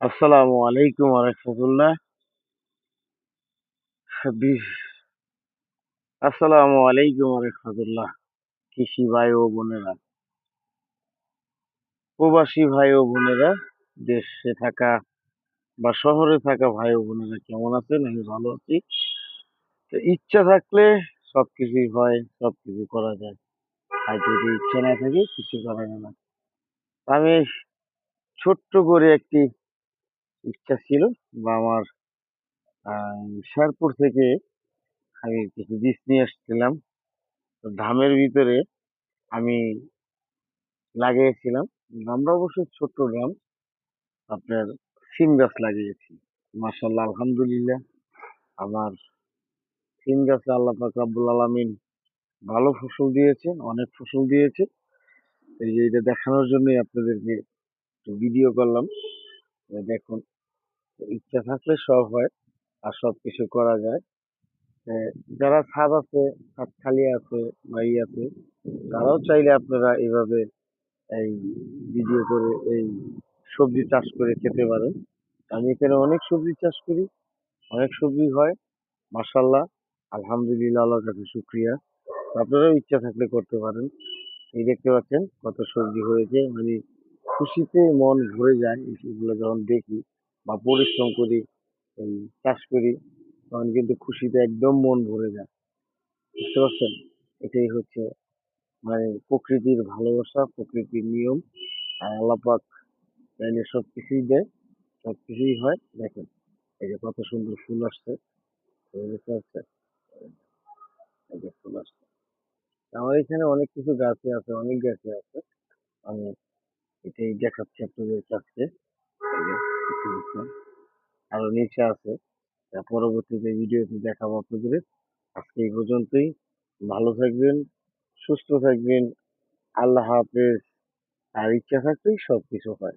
আসসালামু আলাইকুম রহমতুল্লাহ। আসসালামু আলাইকুম রহমতুল্লাহ। কৃষি ভাই ও বোনেরা, প্রবাসী ভাই ও বোনেরা, দেশে থাকা বা শহরে থাকা ভাই ও বোনেরা কেমন আছেন? আমি ভালো আছি। তো ইচ্ছা থাকলে সবকিছুই হয়, সবকিছু করা যায়। আর যদি ইচ্ছা না থাকে, কিছু করা যায় না। আমি ছোট্ট করে একটি ইচ্ছা ছিল বা আমার শেরপুর থেকে আমি কিছু বীজ নিয়ে এসেছিলাম তো ধামের ভিতরে আমি লাগিয়েছিলাম। আমরা অবশ্য ছোট্ট গ্রাম আপনার সিম গাছ লাগিয়েছি। মার্শাল্লাহ আলহামদুলিল্লাহ। আমার সিম গাছে আল্লাহ পাক রাব্বুল আলামিন ভালো ফসল দিয়েছে, অনেক ফসল দিয়েছে। এই যে এটা দেখানোর জন্যই আপনাদেরকে ভিডিও করলাম। দেখুন। ইচ্ছা থাকলে সব হয় আর সব কিছু করা যায়। যারা ছাদ আছে, ছাদ খালি আছে বা ই আছে, তারাও চাইলে আপনারা এইভাবে এই ভিডিও করে এই সবজি চাষ করে খেতে পারেন। আমি এখানে অনেক সবজি চাষ করি, অনেক সবজি হয় মার্শাল্লাহ আলহামদুলিল্লাহ, আল্লাহর কাছে শুক্রিয়া। আপনারাও ইচ্ছা থাকলে করতে পারেন। এই দেখতে পাচ্ছেন কত সবজি হয়েছে মানে খুশিতে মন ভরে যায় এগুলো যখন দেখি। বা পরিশ্রম করি এই চাষ করি, তখন কিন্তু খুশিতে একদম মন ভরে যায়। বুঝতে পারছেন? এটাই হচ্ছে মানে প্রকৃতির ভালোবাসা, প্রকৃতির নিয়ম। আর আল্লাহ পাক চাইলে সব কিছুই দেয়, সব কিছুই হয়। দেখেন, এই যে কত সুন্দর ফুল আসছে। দেখতে পাচ্ছেন এই যে ফুল আসছে। আমার এখানে অনেক কিছু গাছে আছে, অনেক গাছে আছে। আমি এটাই দেখাচ্ছি আপনাদের কাছে। দেখতে বুঝলাম আরও নিচে আছে। পরবর্তীতে ভিডিওতে দেখাবো আপনাদের। আজকে এই পর্যন্তই। ভালো থাকবেন, সুস্থ থাকবেন। আল্লাহ হাফেজ। আর ইচ্ছা থাকলেই সবকিছু হয়।